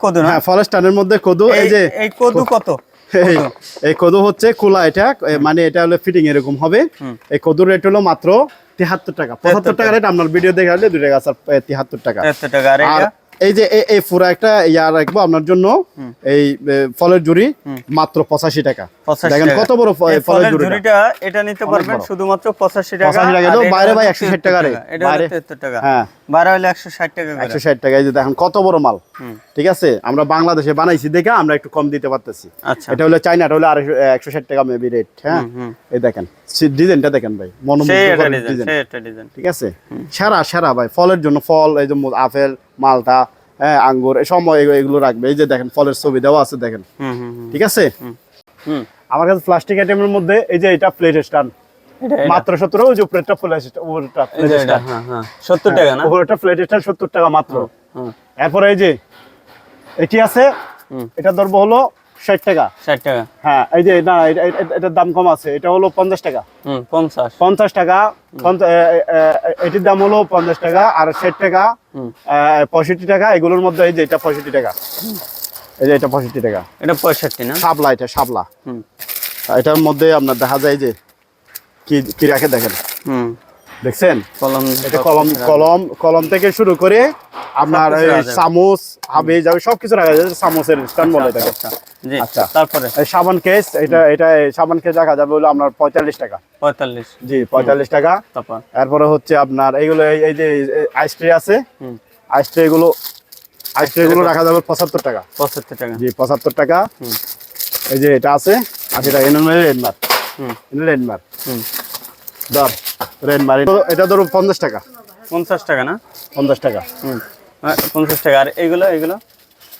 কদু হ্যাঁ ফরেস্ট টানের মধ্যে কদু এই যে এই কদু কত? এই এই কদু হচ্ছে খোলা এটা মানে এটা হলো ফিটিং এরকম হবে। এই কদুর রেট হলো মাত্র তিহাত্তর টাকা। পঁচাত্তর টাকা রেট আপনার ভিডিও দেখে আসলে দুই টাকা। তিহাত্তর টাকা আর আর এই যে এই- এই পুরা একটা ইয়া রাখব আপনার জন্য এই ফলের জুড়ি মাত্র পঁচাশি টাকা। দেখেন কত বড় ফলের জুড়িটা এটা নিতে পারবেন শুধুমাত্র পঁচাশি টাকা 85 টাকা, আর এটাও এটা বাইরে ভাই 160 টাকা রে। 73 এটা হলো বাইরে- টাকা। হ্যাঁ। হলে একশো ষাট টাকা একশো ষাট টাকা এই যে দেখেন কত বড় মাল। ঠিক আছে? আমরা বাংলাদেশে বানাইছি দেখে আমরা একটু কম দিতে পারতেছি। আচ্ছা। এটা হলো চাইনাটা হলো আড়াইশো একশো ষাট টাকা মেবি রেট হ্যাঁ? এই দেখেন ডিজাইনটা দেখেন ভাই সেই ডিজাইন ঠিক আছে? সেরা সেরা ভাই ফলের জন্য ফল এই যে আপেল মালটা হ্যাঁ আঙ্গুর এই সময় এগুলো- রাখবে। এই যে দেখেন ফলের ছবি দেওয়া আছে দেখেন। ঠিক আছে? আমার কাছে প্লাস্টিক আইটেমের মধ্যে এই যে এটা প্লেট স্ট্যান্ড। মাত্র সত্তর ওই যে উপরেরটা এটা, স্ট্যান্ড হ্যাঁ হ্যাঁ সত্তর টাকা না? উপরেরটা সত্তর টাকা মাত্র। এরপরে এই যে এটি আছে এটা ধরবো হলো ষাট টাকা। ষাট টাকা। হ্যাঁ এই যে না এটা- এটা- এটার দাম কম আছে এটা হলো পঞ্চাশ টাকা। পঞ্চাশ। পঞ্চাশ টাকা এটির দাম হলো পঞ্চাশ টাকা আর ষাট টাকা। পঁয়ষট্টি টাকা এগুলোর মধ্যে এই যে এটা পঁয়ষট্টি টাকা। এই যে এটা পঁয়ষট্টি টাকা। এটা পঁয়ষট্টি না? শাপলা এটা শাপলা। হুম। এটার মধ্যে আপনার দেখা যায় যে কি কি রাখে দেখেন। হুম। দেখছেন? কলম এটা কলম কলম কলম থেকে শুরু করে আপনার। চামচ হাবে যাবে সবকিছু রাখা যায় চামচের স্ট্যান্ড বলে এটাকে। আচ্ছা। আচ্ছা। তারপরে? সাবান কেস এটা এটা সাবান কেস রাখা যাবে হলো আপনার পঁয়তাল্লিশ টাকা। পঁয়তাল্লিশ। জি পঁয়তাল্লিশ টাকা। তারপর? হচ্ছে আপনার এইগুলো এই- যে আইস ট্রে আছে রাখা যাবে পঁচাত্তর টাকা। পঁচাত্তর টাকা। জি পঁচাত্তর টাকা। এই যে এটা আছে আশি টাকা এনে রেডমার হুম। ধর রেডমার এটা ধরো পঞ্চাশ টাকা। পঞ্চাশ টাকা না? পঞ্চাশ টাকা। পঞ্চাশ টাকা। আর এগুলো এগুলো?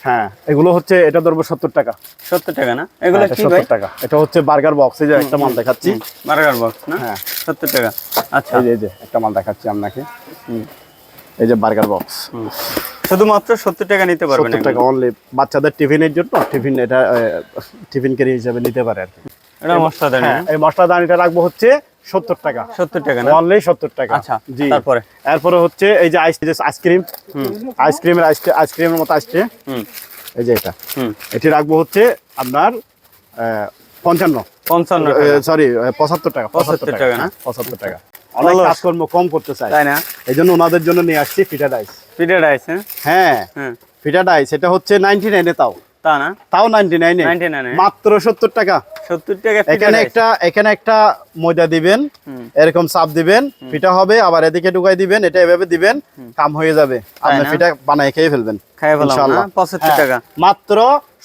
হ্যাঁ এগুলো হচ্ছে এটা ধরবো সত্তর টাকা। সত্তর টাকা না? এগুলো হ্যাঁ, এটা কি ভাই? সত্তর টাকা। এটা হচ্ছে বার্গার বক্স এই যে একটা মাল দেখাচ্ছি। বার্গার বক্স না? হ্যাঁ। সত্তর টাকা। আচ্ছা। এই যে একটা মাল দেখাচ্ছি আপনাকে। হুম, এই যে বার্গার বক্স হুম। শুধুমাত্র সত্তর টাকা নিতে পারবেন সত্তর টাকা অনলি বাচ্চাদের টিফিনের জন্য টিফিন এটা টিফিন ক্যারি হিসাবে নিতে পারে আর কি। এটা মশলা দেন। হ্যাঁ এই মশলা দানিটা রাখব হচ্ছে সত্তর টাকা। সত্তর টাকা অনলি সত্তর টাকা। আচ্ছা, জি। তারপরে? এরপরে হচ্ছে এই যে আইস আইসক্রিম আইসক্রিমের আইসক্রিমের মতো আইসক্রিম এই যে এটা। এটি রাখব হচ্ছে আপনার পঞ্চান্ন। পঞ্চান্ন সরি পঁচাত্তর টাকা 75 টাকা না? হ্যাঁ, পঁচাত্তর টাকা। অনেক। কাজকর্ম কম করতে চাই। তাই না? এই জন্য ওনাদের জন্য নিয়ে আসছি ফিটা ডাইস। হ্যাঁ? হ্যাঁ। হ্যাঁ ফিটা ডাইস এটা হচ্ছে নাইনটি নাইনে তাও। তা না? তাও নাইনটি নাইনে 99 এ? মাত্র সত্তর টাকা। সত্তর টাকা এখানে একটা এখানে একটা ময়দা দিবেন এরকম চাপ দিবেন পিঠা হবে আবার এদিকে ঢুকাই দিবেন এটা এভাবে দিবেন কাম হয়ে যাবে। আপনি পিঠা বানাই খেয়ে ফেলবেন খাই ফেলাম না ইনশাআল্লাহ। পঁচাত্তর হ্যাঁ, টাকা। মাত্র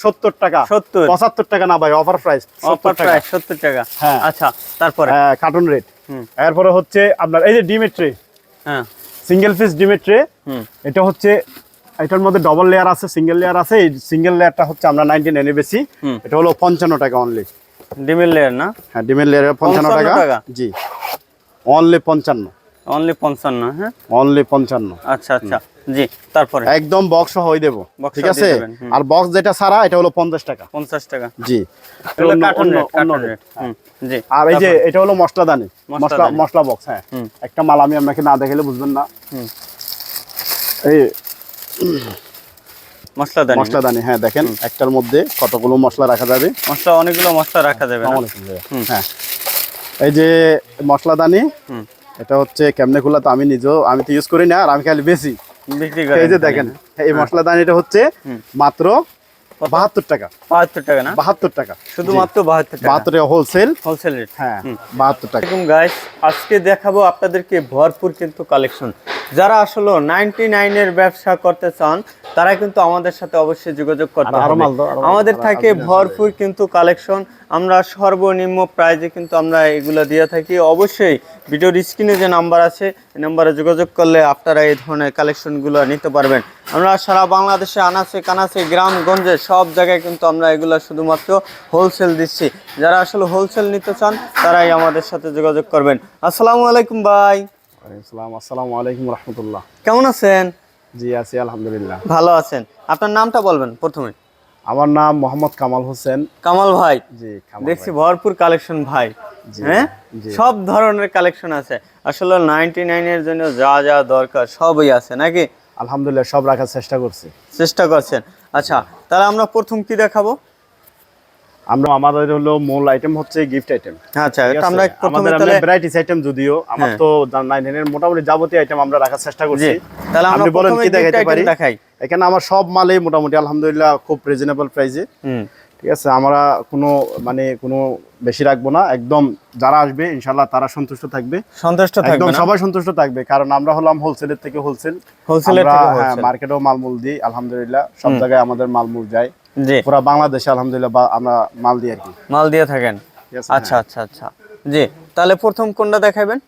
সত্তর টাকা। 70 পঁচাত্তর টাকা না ভাই অফার প্রাইস অফার প্রাইস সত্তর টাকা। হ্যাঁ। আচ্ছা তারপরে? কার্টুন রেট হুম। এরপরে হচ্ছে আপনার এই যে ডিমের ট্রে হ্যাঁ। সিঙ্গেল পিস ডিমের ট্রে হুম। এটা হচ্ছে এটার মধ্যে ডবল লেয়ার আছে সিঙ্গেল লেয়ার আছে। এই সিঙ্গেল লেয়ারটা হচ্ছে আমরা নাইনটি এনে বেশি। এটা হলো পঞ্চান্ন টাকা অনলি ডিমের লেয়ার না? হ্যাঁ ডিমের লেয়ার পঞ্চান্ন টাকা? জি। অনলি পঞ্চান্ন। অনলি পঞ্চান্ন হ্যাঁ? অনলি পঞ্চান্ন। আচ্ছা আচ্ছা। জি তারপরে? একদম বক্স হয়ে দেবো। ঠিক আছে। আর বক্স যেটা সারা এটা হলো পঞ্চাশ টাকা। পঞ্চাশ টাকা। জি। হুম জি। আর এই যে এটা হলো মশলাদানি। মশলা। মশলা বক্স হ্যাঁ। একটা মাল আমি আপনাকে না দেখালে বুঝবেন না। এই মশলা দেন। মশলাদানি হ্যাঁ দেখেন একটার মধ্যে কতগুলো মশলা রাখা যাবে? মশলা অনেকগুলো মশলা রাখা যাবে। হুম। হ্যাঁ। এই যে মশলাদানি এটা হচ্ছে কেমনে খোলা তো আমি নিজেও আমি তো ইউজ করি না আর আমি খালি বেশি। এই যে দেখেন এই মশলাদানিটা হচ্ছে মাত্র বাহাত্তর টাকা। বাহাত্তর টাকা না? বাহাত্তর টাকা। শুধুমাত্র বাহাত্তর বাহাত্তর হোলসেল হোলসেল রেট হ্যাঁ বাহাত্তর টাকা। গাইস আজকে দেখাবো আপনাদেরকে ভরপুর কিন্তু কালেকশন যারা আসলে নাইনটি নাইনের ব্যবসা করতে চান তারা কিন্তু আমাদের সাথে অবশ্যই যোগাযোগ করতে হবে। আমাদের থাকে ভরপুর কিন্তু কালেকশন। আমরা সর্বনিম্ন প্রাইজে কিন্তু আমরা এগুলো দিয়ে থাকি। অবশ্যই ভিডিওর স্ক্রিনে যে নাম্বার আছে এই নাম্বারে যোগাযোগ করলে আপনারা এই ধরনের কালেকশনগুলো নিতে পারবেন। আমরা সারা বাংলাদেশে আনাচে কানাচে গ্রামগঞ্জে সব জায়গায় কিন্তু আমরা এগুলো শুধুমাত্র হোলসেল দিচ্ছি। যারা আসলে হোলসেল নিতে চান তারাই আমাদের সাথে যোগাযোগ করবেন। আসসালামু আলাইকুম ভাই। আসসালাম। আলাইকুম রহমতুল্লাহ। কেমন আছেন? জি আছি আলহামদুলিল্লাহ। ভালো আছেন। আপনার নামটা বলবেন প্রথমে। আমার নাম মোহাম্মদ কামাল হোসেন। কামাল ভাই। জি দেখছি ভরপুর কালেকশন ভাই। হ্যাঁ? সব ধরনের কালেকশন আছে। আসলে নাইনটি নাইনের জন্য যা যা দরকার সবই আছে নাকি? আলহামদুলিল্লাহ সব রাখার চেষ্টা করছি। চেষ্টা করছেন। আচ্ছা তাহলে আমরা প্রথম কি দেখাবো? আমরা আমাদের হলো মূল আইটেম হচ্ছে গিফট আইটেম আচ্ছা এটা আমরা প্রথমে তাহলে ভ্যারাইটিস আইটেম যদিও আমার হ্যাঁ। তো নাইন এর মোটামুটি যাবতীয় আইটেম আমরা রাখার চেষ্টা করছি। তাহলে আমরা আপনি বলেন কি দেখাইতে পারি? দেখাই। এখানে আমার সব মালই মোটামুটি আলহামদুলিল্লাহ খুব রিজনেবল প্রাইসে ঠিক আছে আমরা কোনো মানে কোনো বেশি রাখব না। একদম যারা আসবে ইনশাল্লাহ তারা সন্তুষ্ট থাকবে। সন্তুষ্ট একদম থাকবে না? সবাই সন্তুষ্ট থাকবে কারণ আমরা হলাম হোলসেলের থেকে হোলসেল হোলসেলের থেকে। মার্কেটেও মালমূল দিই আলহামদুলিল্লাহ সব জায়গায় আমাদের মালমূল যায়। জি। পুরো বাংলাদেশে আলহামদুলিল্লাহ আমরা মাল দিয়ে আর কি। মাল দিয়ে থাকেন? আচ্ছা আচ্ছা আচ্ছা। জি তাহলে প্রথম কোনটা দেখাবেন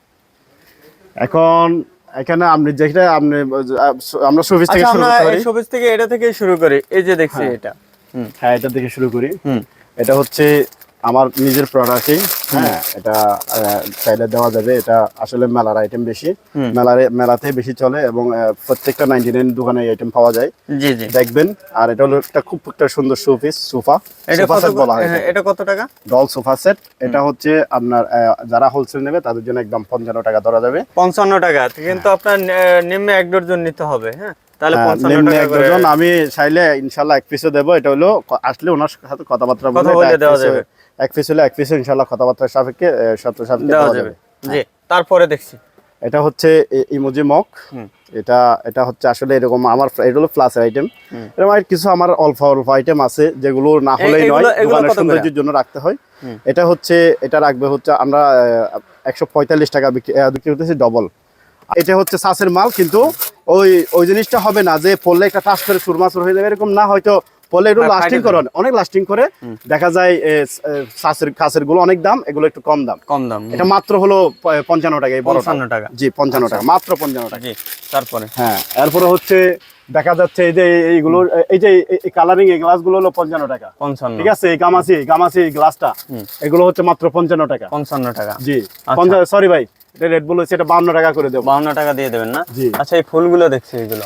এখন এখানে আপনি যেটা আপনি আমরা সুফিস থেকে আচ্ছা শুরু করি সবুজ থেকে এটা থেকে শুরু করি। এই যে দেখছি এটা। হুম। হ্যাঁ এটা থেকে শুরু করি। হুম। এটা হচ্ছে আমার নিজের প্রোডাক্টই হ্যাঁ এটা চাইলে দেওয়া যাবে। এটা আসলে মেলার আইটেম বেশি। মেলারে মেলাতে বেশি চলে এবং প্রত্যেকটা নাইনটি নাইন দোকানে আইটেম পাওয়া যায়। জি জি। দেখবেন। আর এটা হলো একটা খুব একটা সুন্দর শোপিস সোফা। সোফা সেট বলা হয় হ্যাঁ, এটা কত টাকা? ডল সোফা সেট এটা হচ্ছে আপনার যারা হোলসেল নেবে তাদের জন্য একদম পঞ্চান্ন টাকা ধরা যাবে। পঞ্চান্ন টাকা। কিন্তু আপনার নিম্নে এক ডজন নিতে হবে হ্যাঁ? তাহলে হ্যাঁ, আমি চাইলে ইনশাল্লাহ এক পিসও দেবো। এটা হলো আসলে ওনার সাথে কথাবার্তা বলে দেওয়া যাবে। এক পিস হলে এক পিসও ইনশাল্লাহ কথাবার্তার সাপেক্ষে শর্ত সাপেক্ষে দেওয়া যাবে। জি তারপরে দেখছি। এটা হচ্ছে ইমোজি মক এটা এটা হচ্ছে আসলে এরকম আমার এটা হলো প্লাসের আইটেম এরকম আর কিছু আমার অল্প অল্প আইটেম আছে যেগুলো না হলেই নয় দোকানের সৌন্দর্যের জন্য রাখতে হয়। এটা হচ্ছে এটা রাখবে হচ্ছে আমরা একশো পঁয়তাল্লিশ টাকা বিক্রি করতেছি ডবল এটা হচ্ছে সাসের মাল কিন্তু ওই ওই জিনিসটা হবে না যে পড়লে একটা টাচ করে সুরমাসুর হয়ে যাবে এরকম না হয়তো একটু হ্যাঁ, লাস্টিং করে অনেক লাস্টিং করে। দেখা যায় কাছেরগুলো অনেক দাম এগুলো একটু কম দাম। কম দাম এটা মাত্র হলো পঞ্চান্ন টাকা এই পঞ্চান্ন টাকা। জি পঞ্চান্ন টাকা মাত্র পঞ্চান্ন টাকা। তারপরে? হ্যাঁ এরপরে হচ্ছে দেখা যাচ্ছে এই যে এইগুলো এই যে কালারিং এই গ্লাসগুলো হলো পঞ্চান্ন টাকা। পঞ্চান্ন। ঠিক আছে? এই গামাসি গামাসি এই গ্লাসটা এগুলো হচ্ছে মাত্র পঞ্চান্ন টাকা। পঞ্চান্ন টাকা। জি আচ্ছা। সরি ভাই এটা রেড বুল হচ্ছে এটা বাউন্ন টাকা করে দেবো। বাউন্ন টাকা দিয়ে দেবেন না? জি। আচ্ছা এই ফুলগুলো দেখছি এগুলো।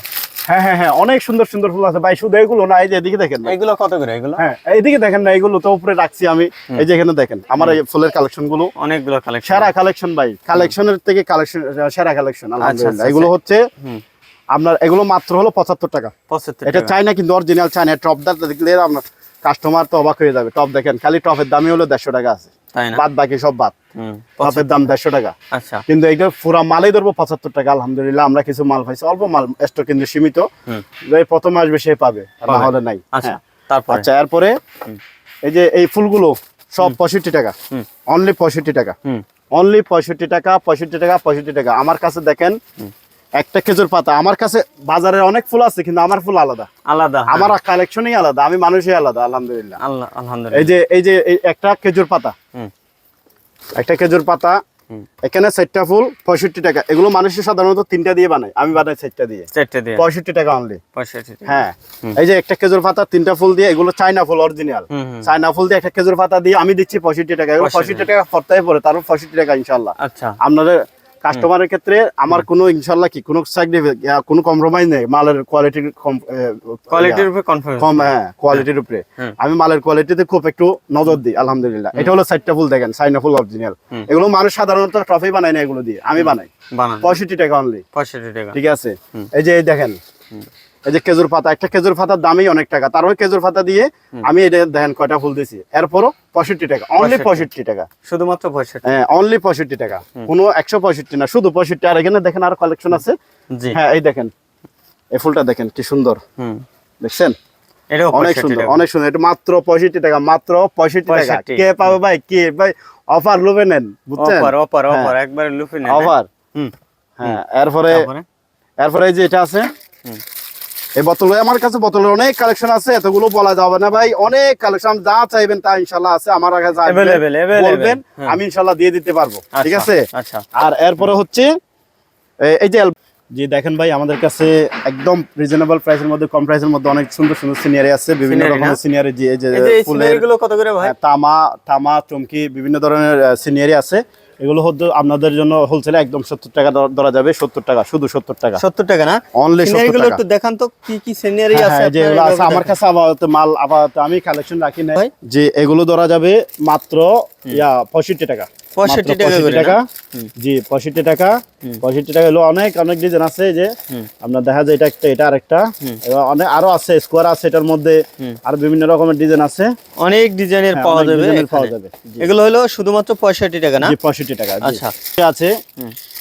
হ্যাঁ হ্যাঁ হ্যাঁ অনেক সুন্দর সুন্দর ফুল আছে। ভাই শুধু এগুলো না এই যে এদিকে দেখেন এগুলো কত করে এগুলো? হ্যাঁ এইদিকে দেখেন না এগুলো তো উপরে রাখছি আমি। এই যে এখানে দেখেন আমার এই ফুলের কালেকশনগুলো অনেকগুলো কালেকশন সেরা কালেকশন ভাই। কালেকশনের থেকে কালেকশন সেরা কালেকশন আলহামদুলিল্লাহ। আচ্ছা, এগুলো হচ্ছে আপনার এগুলো মাত্র হলো পঁচাত্তর টাকা। পঁচাত্তর এটা চাইনা কিন্তু অরিজিনাল চাইনা টপদার দেখলে আমরা কাস্টমার তো অবাক হয়ে যাবে। টপ দেখেন খালি টপের দামই হলো দেড়শো টাকা আছে। বাদ বাকি সব বাদ। টপের দাম দেড়শো টাকা। আচ্ছা। কিন্তু এইটা পুরো মালই ধরবো পঁচাত্তর টাকা আলহামদুলিল্লাহ আমরা কিছু মাল পাইছি। অল্প মাল স্টক কিন্তু সীমিত। প্রথম আসবে সে পাবে না হলে নাই। আচ্ছা হ্যাঁ। আচ্ছা এরপরে এই যে এই ফুলগুলো সব পঁয়ষট্টি টাকা। অনলি পঁয়ষট্টি টাকা। হুম। অনলি পঁয়ষট্টি টাকা পঁয়ষট্টি টাকা পঁয়ষট্টি টাকা। আমার কাছে দেখেন একটা খেজুর পাতা। আমার কাছে বাজারে অনেক ফুল আছে কিন্তু আমার ফুল আলাদা। আলাদা হ্যাঁ। আমার কালেকশনই আলাদা আমি মানুষই আলাদা আলহামদুলিল্লাহ। আল্লাহ আলহামদুলিল্লাহ। এই যে এই যে একটা খেজুর পাতা। একটা খেজুর পাতা এখানে চারটা ফুল পঁয়ষট্টি টাকা। এগুলো মানুষের সাধারণত তিনটা দিয়ে বানায়। আমি বানাই চারটা দিয়ে। চারটে দিয়ে। পঁয়ষট্টি টাকা অনলি হ্যাঁ। এই যে একটা খেজুর পাতা তিনটা ফুল দিয়ে এগুলো চাইনা ফুল অরিজিনাল চাইনা ফুল দিয়ে একটা খেজুর পাতা দিয়ে আমি দিচ্ছি পঁয়ষট্টি টাকা। এগুলো পঁয়ষট্টি টাকা ফর্তায় পড়ে তারপর পঁয়ষট্টি টাকা ইনশাল্লাহ আচ্ছা। আপনাদের কাস্টমারের ক্ষেত্রে আমার কোনো ইনশাল্লাহ কি কোনো সাইড কোনো কম্প্রোমাইজ নেই মালের কোয়ালিটির কোয়ালিটির উপরে কম হ্যাঁ কোয়ালিটির উপরে। আমি মালের কোয়ালিটিতে খুব একটু নজর দিই আলহামদুলিল্লাহ। এটা হলো সাইটটা ফুল দেখেন সাইনা ফুল অরিজিনাল এগুলো মানুষ সাধারণত ট্রফি বানায় না এগুলো দিয়ে আমি বানাই। পঁয়ষট্টি টাকা অনলি পঁয়ষট্টি টাকা। ঠিক আছে? এই যে এই দেখেন। এই যে খেজুর পাতা একটা খেজুর পাতার দামই অনেক টাকা। তারপর খেজুর পাতা দিয়ে আমি এটা দেখেন কয়টা ফুল দিছি এরপরও পঁয়ষট্টি টাকা। অনলি পঁয়ষট্টি। টাকা। শুধুমাত্র পঁয়ষট্টি। হ্যাঁ অনলি পঁয়ষট্টি টাকা। কোনো একশো পঁয়ষট্টি না শুধু পঁয়ষট্টি। আর এখানে দেখেন আরও কালেকশন আছে। হ্যাঁ এই দেখেন। এই ফুলটা দেখেন কি সুন্দর। দেখছেন? অনেক সুন্দর অনেক সুন্দর। এটা মাত্র পঁয়ষট্টি টাকা মাত্র পঁয়ষট্টি টাকা। কে পাবে ভাই? কে? ভাই অফার লোভে নেন বুঝছেন? অফার অফার হ্যাঁ। অফার একবারে লুফে নেন। অফার হ্যাঁ এরপরে এরপরে এই যে এটা আছে। এই বোতল আমার কাছে বোতলের অনেক কালেকশন আছে এতগুলো বলা যাবে না ভাই। অনেক কালেকশন যা চাইবেন তা ইনশাল্লাহ আছে আমার কাছে বলবেন। আমি ইনশাল্লাহ দিয়ে দিতে পারব ঠিক আচ্ছা, আছে? আচ্ছা। আর এরপরে হচ্ছে এই যে জি দেখেন ভাই আমাদের কাছে একদম রিজনেবল প্রাইসের মধ্যে কম প্রাইসের মধ্যে অনেক সুন্দর সুন্দর সিনিয়ারি আছে বিভিন্ন? রকমের সিনিয়ারি যে ফুলের সিনারি কত করে ভাই? হ্যাঁ, তামা তামা চমকি বিভিন্ন ধরনের সিনিয়ারি আছে। এগুলো হচ্ছে আপনাদের জন্য হোলসেলে একদম সত্তর টাকা ধরা যাবে সত্তর টাকা শুধু সত্তর টাকা। সত্তর টাকা না? অনলি সিনারি সত্তর টাকা। একটু দেখান তো কি কি সিনারি হ্যাঁ, আছে হ্যাঁ, যেগুলো আছে আমার কাছে আপাতত মাল আপাতত আমি কালেকশন রাখি নাই। যে এগুলো ধরা যাবে মাত্র ইয়া পঁয়ষট্টি টাকা। 65 টাকা 65 করে না? টাকা? হুম। জি পঁয়ষট্টি টাকা। পঁয়ষট্টি টাকা হলো অনেক অনেক ডিজাইন আছে যে আপনার দেখা যায় এটা একটা এটা আরেকটা। এবার অনেক আরও আছে স্কোয়ার আছে এটার মধ্যে আর বিভিন্ন রকমের ডিজাইন আছে। অনেক ডিজাইনের হ্যাঁ, পাওয়া যাবে পাওয়া যাবে। এগুলো হলো শুধুমাত্র পঁয়ষট্টি টাকা না? পঁয়ষট্টি টাকা আচ্ছা। আছে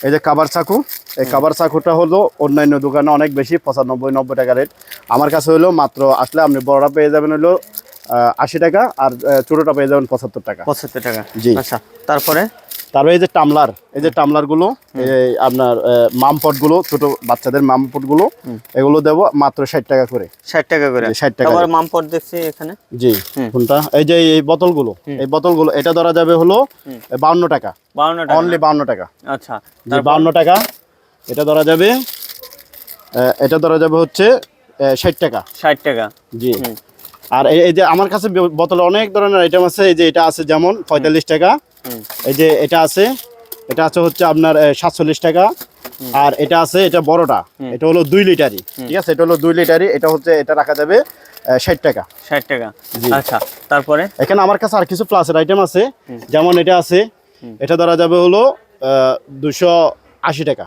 এই যে কাবার চাকু এই কাবার চাকুটা হলো অন্যান্য দোকানে অনেক বেশি পঁচানব্বই নব্বই টাকা রেট আমার কাছে হলো মাত্র আসলে আপনি বড়টা পেয়ে যাবেন হলো আশি টাকা আর ছোটটা পেয়ে যাবেন পঁচাত্তর টাকা। পঁচাত্তর টাকা। জি। আচ্ছা তারপরে? তারপরে এই যে টামলার এই যে টামলারগুলো এই আপনার মামপটগুলো ছোট বাচ্চাদের মামপটগুলো এগুলো দেবো মাত্র ষাট টাকা করে। ষাট টাকা করে? 60 টাকা করে। মামপট দেখছি এখানে? জি। কোনটা? এই যে এই বোতলগুলো এই বোতলগুলো এটা ধরা যাবে হলো বাউন্ন টাকা। বাউন্ন টাকা। অনলি বাউন্ন টাকা। আচ্ছা বাউন্ন টাকা। এটা ধরা যাবে এটা ধরা যাবে হচ্ছে ষাট টাকা। ষাট টাকা। জি। আর এই- যে আমার কাছে বোতলে অনেক ধরনের আইটেম আছে এই যে এটা আছে যেমন পঁয়তাল্লিশ টাকা এই যে এটা আছে এটা আছে হচ্ছে আপনার সাতচল্লিশ টাকা আর এটা আছে এটা বড়টা এটা হলো দুই লিটারই ঠিক আছে? এটা হলো দুই লিটারই এটা হচ্ছে এটা রাখা যাবে ষাট টাকা। ষাট টাকা। আচ্ছা তারপরে? এখানে আমার কাছে আর কিছু প্লাসের আইটেম আছে যেমন এটা আছে এটা ধরা যাবে হলো দুশো আশি টাকা।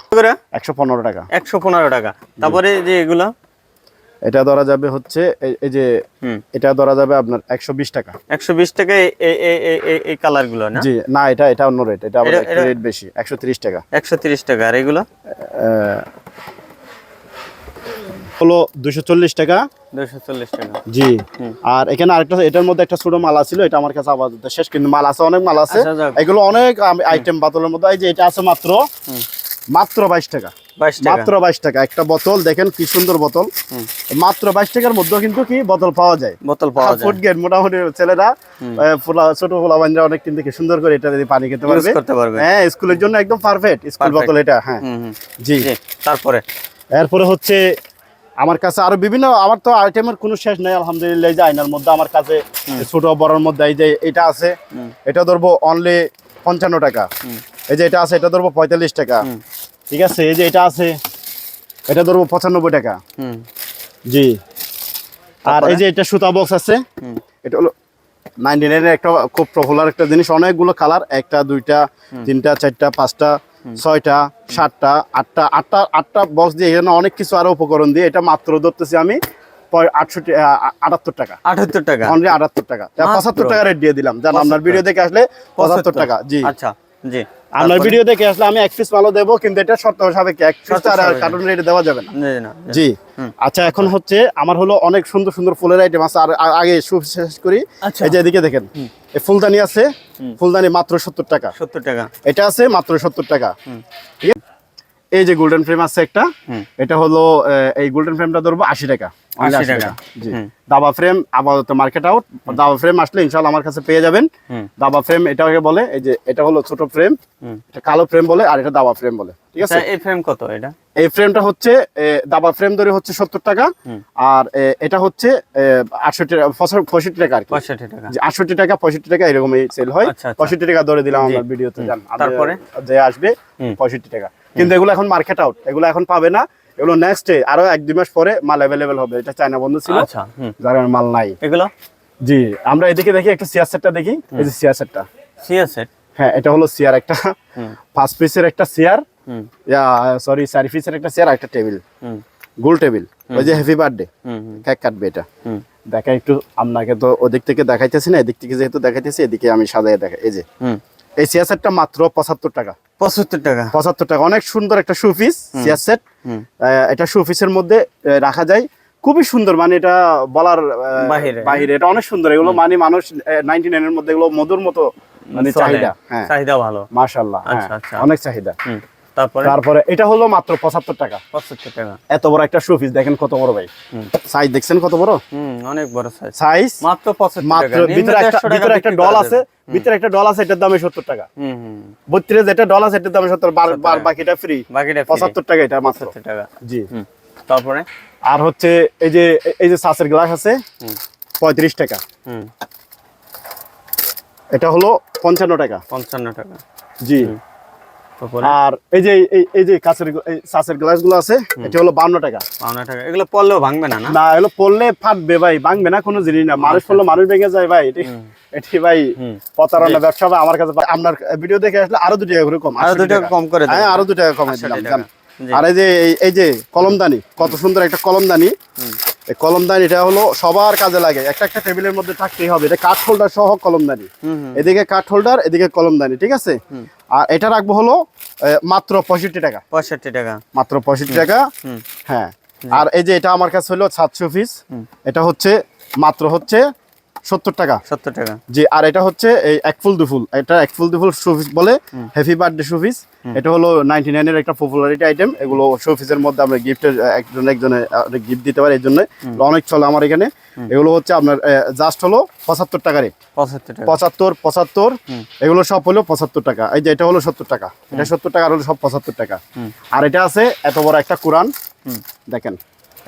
একশো পনেরো টাকা। একশো পনেরো টাকা। তারপরে যে এগুলো? এটা ধরা যাবে হচ্ছে এই- যে এটা ধরা যাবে আপনার একশো বিশ টাকা। একশো বিশ টাকা এই কালারগুলো না? জি না এটা এটা অন্য রেট এটা আবার একটু রেট বেশি একশো তিরিশ টাকা। একশো তিরিশ টাকা আর এগুলো? হলো দুশো চল্লিশ টাকা। দুশো চল্লিশ টাকা। জি আর এখানে আরেকটা এটার মধ্যে একটা ছোট মাল ছিল এটা আমার কাছে আপাতত শেষ কিন্তু মাল আছে অনেক মাল আছে। আচ্ছা, এগুলো অনেক আইটেম বোতলের মধ্যে এই যে এটা আছে মাত্র মাত্র বাইশ টাকা। মাত্র বাইশ টাকা। একটা বোতল দেখেন কি সুন্দর বোতল। মাত্র বাইশ টাকার মধ্যে কিন্তু কি বোতল পাওয়া যায়। বোতল পাওয়া যায়। ফুড গেট মোটামুটি ছেলেরা ছোট ফুলা বান্ধা অনেক কিন্তু কি সুন্দর করে এটা দিয়ে পানি খেতে পারবে। করতে পারবে। হ্যাঁ স্কুলের জন্য একদম পারফেক্ট স্কুল বোতল এটা হ্যাঁ। জি। তারপরে? এরপরে হচ্ছে আমার কাছে আরও বিভিন্ন আমার তো আইটেমের কোনো শেষ নেই আলহামদুলিল্লাহ যে আয়নার মধ্যে আমার কাছে ছোট বড়র মধ্যে এই যে এটা আছে এটা ধরবো অনলি পঞ্চান্ন টাকা। এই যে এটা আছে এটা ধরবো পঁয়তাল্লিশ টাকা। ঠিক আছে এই যে এটা আছে এটা ধরবো পঁচানব্বই টাকা। জি। আর এই যে এটা সুতা বক্স আছে এটা হলো নাইনটি নাইনের একটা খুব পপুলার একটা জিনিস অনেকগুলো কালার একটা দুইটা তিনটা চারটা পাঁচটা ছয়টা সাতটা আটটা আটটা আটটা বক্স দিয়ে এখানে অনেক কিছু আরও উপকরণ দিয়ে এটা মাত্র ধরতেছি আমি আটষট্টি আটাত্তর টাকা। আঠাত্তর টাকা? অনলি আটাত্তর টাকা। পঁচাত্তর টাকা রেট দিয়ে দিলাম। জান আপনার 75 ভিডিও দেখে আসলে পঁচাত্তর টাকা জি। আচ্ছা জি। আপনার ভিডিও দেখে আসলে আমি এক পিস মালও দেবো কিন্তু এটা শর্ত সাপেক্ষে এক পিস আর কার্টুন রেটে দেওয়া যাবে না। জি। আচ্ছা এখন হচ্ছে আমার হলো অনেক সুন্দর সুন্দর ফুলের আইটেম আছে। আর আগে শেষ করি। আচ্ছা। এই যে এদিকে দেখেন এই ফুলদানি আছে। ফুলদানি মাত্র সত্তর টাকা। সত্তর টাকা। এটা আছে মাত্র সত্তর টাকা। ঠিক আছে? এই যে গোল্ডেন ফ্রেম আছে একটা এটা হলো এই গোল্ডেন ফ্রেমটা ধরবো আশি টাকা। Only 80 টাকা। জি। দাবা ফ্রেম আপাতত মার্কেট আউট দাবা ফ্রেম আসলে ইনশাল্লাহ আমার কাছে পেয়ে যাবেন। দাবা ফ্রেম এটাকে বলে এই যে এটা হলো ছোট ফ্রেম এটা কালো ফ্রেম বলে আর এটা দাবা ফ্রেম বলে ঠিক আছে? আচ্ছা, এই ফ্রেম কত এটা? এই ফ্রেমটা হচ্ছে দাবা ফ্রেম ধরে হচ্ছে সত্তর টাকা আর এটা হচ্ছে আটষট্টি পঁয়ষট্টি টাকা আর কি। পঁয়ষট্টি টাকা। যে আটষট্টি টাকা পঁয়ষট্টি টাকা এরকমই সেল হয়। আচ্ছা, আচ্ছা। পঁয়ষট্টি টাকা ধরে দিলাম আমার ভিডিওতে। জান। তারপরে? যে আসবে পঁয়ষট্টি টাকা। কিন্তু এগুলো এখন মার্কেট আউট এগুলো এখন পাবে না। এগুলো নেক্সট আরও এক দুই মাস পরে মাল অ্যাভেলেবেল হবে। এটা চায়না বন্ধ ছিল আচ্ছা যার মাল নাই। এগুলো? জি আমরা এদিকে দেখি একটা চেয়ার সেটটা দেখি। এই যে চেয়ার সেটটা সিএস সেট হ্যাঁ এটা হলো চেয়ার একটা। পাঁচ পিসের একটা চেয়ার হুম। সরি চারি পিসের একটা চেয়ার একটা টেবিল গোল টেবিল ওই যে হ্যাপি বার্থডে কেক কাটবে এটা। দেখা একটু আপনাকে তো ওদিক থেকে দেখাইতেছি না এদিক থেকে যেহেতু দেখাইতেছি এদিকে আমি সাজাই দেখা এই যে। এই চেয়ার সেটটা মাত্র পঁচাত্তর টাকা। পঁচাত্তর টাকা। পঁচাত্তর টাকা। অনেক সুন্দর একটা শোপিস চেয়ার সেট এটা শোপিসের মধ্যে রাখা যায়। খুবই সুন্দর মানে এটা বলার বাহিরে। বাহিরে। এটা অনেক সুন্দর। এগুলো মানে মানুষ নাইনটি নাইনের মধ্যে এগুলো মধুর মতো মানে চাহিদা। হ্যাঁ। চাহিদা ভালো। মাশাল্লাহ হ্যাঁ। আচ্ছা, আচ্ছা। অনেক চাহিদা। তারপরে? তারপরে এটা হলো মাত্র পঁচাত্তর টাকা। পঁচাত্তর টাকা। এত বড় একটা শোপিস দেখেন কত বড় ভাই। সাইজ দেখছেন কত বড়? হুম অনেক বড় সাইজ সাইজ মাত্র পঁচাত্তর মাত্র ভিতরে একটা ভিতরে একটা ডল আছে। ভিতরে একটা ডল আছে এটার দামে সত্তর টাকা। বত্রিশ যেটা ডল আছে এটার দামে সত্তর বার 70 বার টাকা। বাকিটা ফ্রি বাকিটা পঁচাত্তর টাকা এটা মাত্র। টাকা। জি। তারপরে? আর হচ্ছে এই যে এই যে সাসের গ্লাস আছে পঁয়ত্রিশ টাকা। হুম। এটা হলো পঞ্চান্ন টাকা। পঞ্চান্ন টাকা। জি। আর এই যে এই- যে কাঁচের এই কাঁচের গ্লাসগুলো আছে এটা হলো বান্ন টাকা। পাওনা টাকা। এগুলো পড়লেও ভাঙবে না না? এগুলো পড়লে ফাটবে ভাই ভাঙবে না কোনো জিনিস না। মানুষ পড়লে মানুষ ভেঙে যায় ভাই এটি এটি ভাই। প্রতারণা ব্যবসা ভাই আমার কাছে। আপনার ভিডিও দেখে আসলে আরও দু টাকা করে কম আরও 80 টাকা। কম করে। হ্যাঁ আরও দু টাকা কমে দিলাম। আর এই যে এই- যে কলমদানি কত সুন্দর একটা কলমদানি। কলমদানি এটা হলো সবার কাজে লাগে। একটা একটা টেবিলের মধ্যে থাকতেই হবে। এটা কাঠ হোল্ডার সহ কলমদানি। এদিকে কাঠ হোল্ডার এদিকে কলমদানি ঠিক আছে? আর এটা রাখব হলো মাত্র পঁয়ষট্টি টাকা। পঁয়ষট্টি টাকা। মাত্র পঁয়ষট্টি টাকা। হ্যাঁ। আর এই যে এটা আমার কাছে হলো সাতশো পিস এটা হচ্ছে মাত্র হচ্ছে সত্তর টাকা। সত্তর টাকা। জি আর এটা হচ্ছে এই এক ফুল দুফুল এটা এক ফুল দুফুল শোপিস বলে হ্যাপি বার্থডে শোপিস এটা হলো নাইনটি নাইনের একটা পপুলারিটি আইটেম এগুলো শোপিসের মধ্যে আমরা গিফটের একজন একজনে গিফট দিতে পারি এই জন্য অনেক চলে আমার এখানে। এগুলো হচ্ছে আপনার জাস্ট হলো পঁচাত্তর টাকারে পঁচাত্তর টাকা। পঁচাত্তর পঁচাত্তর হুম। এগুলো সব হলো পঁচাত্তর টাকা। এই যে এটা হলো সত্তর টাকা। এটা সত্তর টাকা আর হলো সব পঁচাত্তর টাকা। আর এটা আছে এত বড় একটা কোরআন। দেখেন।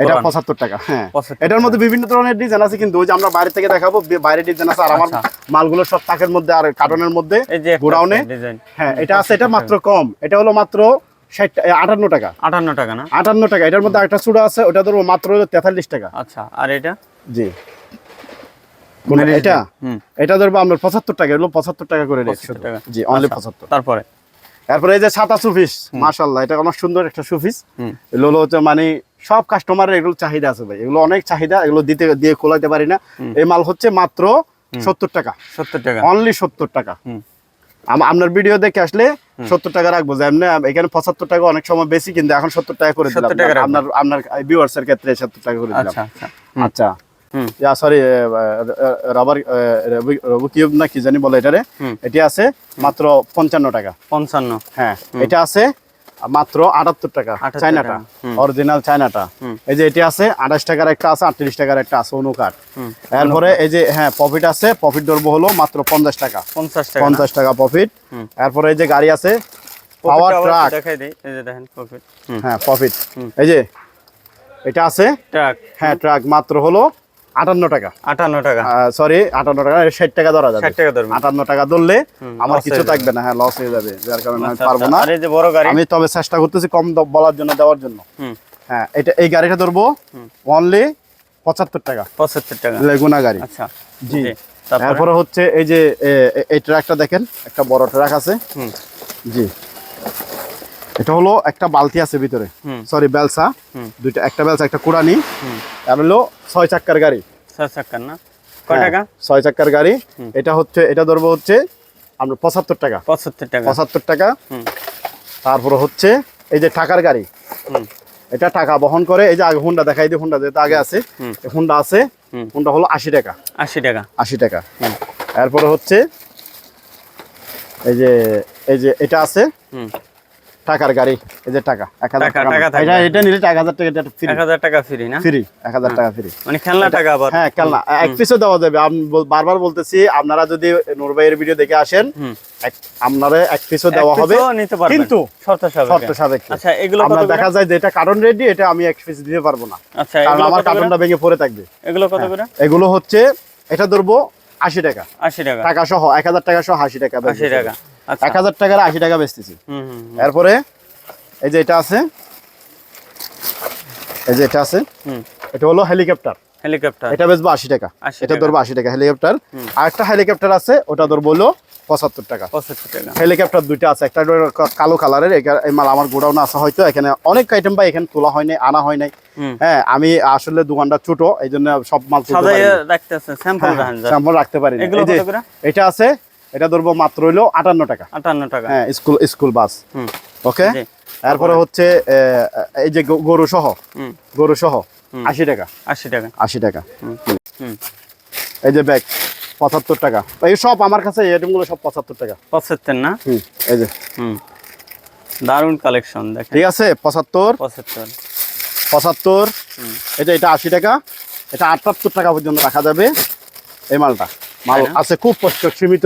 এটা কোরআন। পঁচাত্তর টাকা হ্যাঁ। এটার মধ্যে বিভিন্ন ধরনের ডিজাইন আছে কিন্তু ওই যে আমরা বাইরে থেকে দেখাবো বাইরে ডিজাইন আছে আর আমার আচ্ছা। মালগুলো সব তাকের মধ্যে আর কার্টনের মধ্যে গোডাউনে। হ্যাঁ এটা আছে এটা মাত্র কম। এটা হলো মাত্র আটান্ন টাকা। আটান্ন টাকা না? আটান্ন টাকা। এটার মধ্যে একটা চূড়া আছে ওটা ধরবো মাত্র তেতাল্লিশ টাকা। আচ্ছা আর এটা? জি। এটা? এটা ধরবো আমরা পঁচাত্তর টাকা এগুলো পঁচাত্তর টাকা করে 75। জি অনলি আচ্ছা, পঁচাত্তর। তারপরে? তারপরে এই যে সুফিস মাশাল্লাহ এটা অনেক সুন্দর একটা সুফিস। এগুলো হলো হচ্ছে মানে সব কাস্টমারের এগুলো চাহিদা আছে ভাই। এগুলো অনেক চাহিদা এগুলো দিতে দিয়ে খোলাইতে পারি না। এই মাল হচ্ছে মাত্র সত্তর টাকা। সত্তর টাকা। অনলি সত্তর টাকা। আপনার ভিডিও দেখে আসলে সত্তর টাকা রাখব। যে এমনি এখানে পঁচাত্তর টাকা অনেক সময় বেশি কিন্তু এখন সত্তর টাকা করে দিলাম। 70 টাকা রাখবেন। আপনার আপনার ভিউয়ার্স এর ক্ষেত্রে সত্তর টাকা করে দিলাম। আচ্ছা হুম, হুম। ইয়া সরি রাবার রবু কিউব না কি জানি বলে এটারে। এটি আছে মাত্র পঞ্চান্ন টাকা। পঞ্চান্ন। হ্যাঁ এটা আছে মাত্র আটাত্তর টাকা 78 চাইনাটা অরিজিনাল চাইনাটা এই যে এটি আছে আঠাশ টাকার একটা আছে আটত্রিশ টাকার একটা আছে অনুকাট হুম। এরপরে এই যে হ্যাঁ প্রফিট আছে প্রফিট ধরবো হলো মাত্র পঞ্চাশ টাকা। পঞ্চাশ টাকা পঞ্চাশ টাকা প্রফিট এরপরে এই যে গাড়ি আছে পাওয়ার ট্রাক দেখাই দেই এই যে দেখেন প্রফিট হ্যাঁ প্রফিট এই যে এটা আছে ট্রাক হ্যাঁ ট্রাক মাত্র হলো আটান্ন টাকা। আটান্ন টাকা। সরি আটান্ন টাকা ষাট টাকা ধরা যাবে। ষাট টাকা ধরবেন আটান্ন টাকা ধরলে আমার কিছু থাকবে না হ্যাঁ লস হয়ে যাবে যার কারণে আমি আচ্ছা, পারব আচ্ছা। না। আর এই যে বড় গাড়ি? আমি তবে চেষ্টা করতেছি কম বলার জন্য দেওয়ার জন্য। হ্যাঁ এটা এই গাড়িটা ধরবো অনলি পঁচাত্তর টাকা। পঁচাত্তর টাকা। লেগুনা গাড়ি। আচ্ছা। জি। তারপরে? হচ্ছে এই যে এই ট্রাকটা দেখেন একটা বড় ট্রাক আছে। জি। এটা হলো একটা বালতি আছে ভিতরে। সরি বেলসা। হুম। দুইটা একটা বেলসা একটা কুড়ানি। আর হলো ছয় চাক্কার গাড়ি। ছয় চাক্কার না? কয় হ্যাঁ, টাকা? ছয় চাক্কার গাড়ি। এটা হচ্ছে এটা ধরবো হচ্ছে আমরা পঁচাত্তর টাকা। পঁচাত্তর টাকা। পঁচাত্তর টাকা। তারপরে হচ্ছে এই যে টাকার গাড়ি। এটা টাকা বহন করে এই যে আগে হুন্ডা দেখাই দিই হুন্ডা যেহেতু আগে আছে হুন্ডা আছে হুন্ডা হলো আশি টাকা। আশি টাকা। আশি টাকা। এরপরে হচ্ছে এই যে এই যে এটা আছে। টাকার গাড়ি এই যে টাকা এক হাজার টাকা, এটা এটা নিলে এক হাজার টাকা এটা ফ্রি এক হাজার টাকা ফ্রি না? ফ্রি এক হাজার টাকা ফ্রি মানে খেলনা টাকা আবার? হ্যাঁ খেলনা। এক পিসও দেওয়া যাবে। আমি বারবার বলতেছি আপনারা যদি নূর ভাইয়ের ভিডিও দেখে আসেন আপনারা এক পিসও দেওয়া হবে। নিতে পারবেন। কিন্তু শর্ত সাপেক্ষে। শর্ত সাপেক্ষে। আচ্ছা এগুলো আপনার দেখা যায় যে এটা কার্টন রেডি এটা আমি এক পিস দিতে পারব না। আচ্ছা কারণ আমার? কার্টনটা ভেঙে পড়ে থাকবে। এগুলো কত করে এগুলো হচ্ছে এটা ধরবো আশি টাকা। আশি টাকা। টাকা সহ এক হাজার টাকা সহ আশি টাকা আশি টাকা। এক হাজার টাকার আশি টাকা বেচতেছি। এরপরে এই যে এটা আছে এই যে এটা আছে এটা হলো হেলিকপ্টার। হেলিকপ্টার। এটা বেচবো আশি টাকা। এটা ধরবো আশি টাকা হেলিকপ্টার। আর একটা হেলিকপ্টার আছে ওটা ধরবো হলো পঁচাত্তর টাকা। হেলিকপ্টার দুইটা আছে একটা কালো কালারের এই- মাল আমার গোডাউনে আছে হয়তো এখানে অনেক আইটেম বা এখানে তোলা হয় নাই আনা হয় নাই। হ্যাঁ আমি আসলে দোকানটা ছোট এই জন্য সব মাল তুলতে সাজাই পারি না। রাখতেছে স্যাম্পল রাখেন যা। স্যাম্পল রাখতে পারি? এটা আছে এটা ধরবো মাত্র হইল আটান্ন টাকা। আটান্ন টাকা। হ্যাঁ স্কুল স্কুল বাস। হুম। ওকে? জি। এরপরে হচ্ছে এই যে গরু সহ গরু সহ আশি টাকা। আশি টাকা। আশি টাকা। এই যে ব্যাগ পঁচাত্তর টাকা। এই সব আমার কাছে এই সব পঁচাত্তর টাকা। পঁচাত্তর না? হুম এই যে। দারুণ কালেকশন দেখ ঠিক আছে পঁচাত্তর। পঁচাত্তর। পঁচাত্তর। যে এটা আশি টাকা। এটা আটাত্তর টাকা পর্যন্ত রাখা যাবে এই মালটা। মাল আছে খুব কষ্ট সীমিত।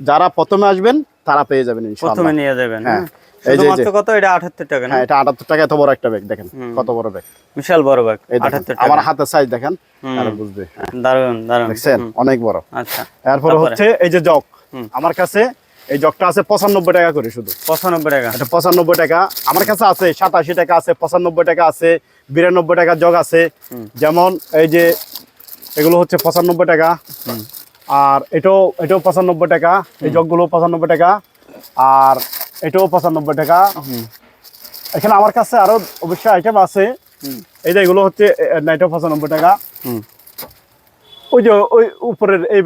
যারা প্রথমে আসবেন তারা পেয়ে যাবেন প্রথমে নিয়ে যাবেন। হ্যাঁ। এই যে-। কত? এটা টাকা হ্যাঁ এটা আটাত্তর টাকা এত বড় একটা ব্যাগ দেখেন কত বড় ব্যাগ। বিশাল বড় ব্যাগ এই দেখেন আমার হাতের সাইজ দেখেন তারা বুঝবে হ্যাঁ, দারুণ দারুণ। দেখছেন? অনেক বড়। আচ্ছা। এরপরে হচ্ছে এই যে জগ। আমার কাছে এই জগটা আছে পঁচানব্বই টাকা করে শুধু। পঁচানব্বই টাকা। এটা পঁচানব্বই টাকা। আমার কাছে আছে সাতাশি টাকা আছে পঁচানব্বই টাকা আছে বিরানব্বই টাকা জগ আছে। যেমন এই যে এগুলো হচ্ছে পঁচানব্বই টাকা। আর এটাও এটাও পঁচানব্বই টাকা এই জগগুলো পঁচানব্বই টাকা আর এটাও পঁচানব্বই টাকা। এখানে আমার কাছে আরও অবশ্যই আইটেম আছে। এই যে এগুলো হচ্ছে এটাও পঁচানব্বই টাকা। ওই যে ওই উপরের এই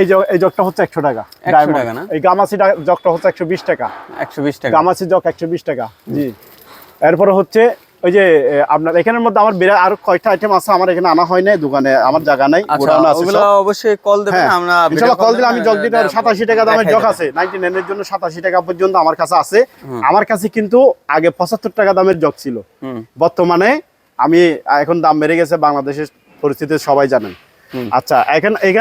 এই এই জগটা হচ্ছে একশো টাকা 100 Diamond। টাকা এই গামাসি জগটা হচ্ছে একশো বিশ টাকা। একশো বিশ টাকা। গামাসি জগ একশো বিশ টাকা জি। এরপরে হচ্ছে ওই যে আপনার এখানের মধ্যে আমার বিরাট আরও কয়টা আইটেম আছে আমার এখানে আনা হয় নাই দোকানে আমার জায়গা নাই আচ্ছা গোডাউন আছে ওগুলো অবশ্যই কল দেবেন হ্যাঁ, আমরা video কল দিলে আমি জগ দিতে পারব এটা সাতাশি টাকা দামের জগ আছে নাইনটি নাইনের জন্য সাতাশি টাকা পর্যন্ত আমার কাছে আছে। আমার কাছে কিন্তু আগে পঁচাত্তর টাকা দামের জগ ছিল। বর্তমানে আমি এখন দাম বেড়ে গেছে বাংলাদেশের পরিস্থিতি সবাই জানেন। আচ্ছা এখানে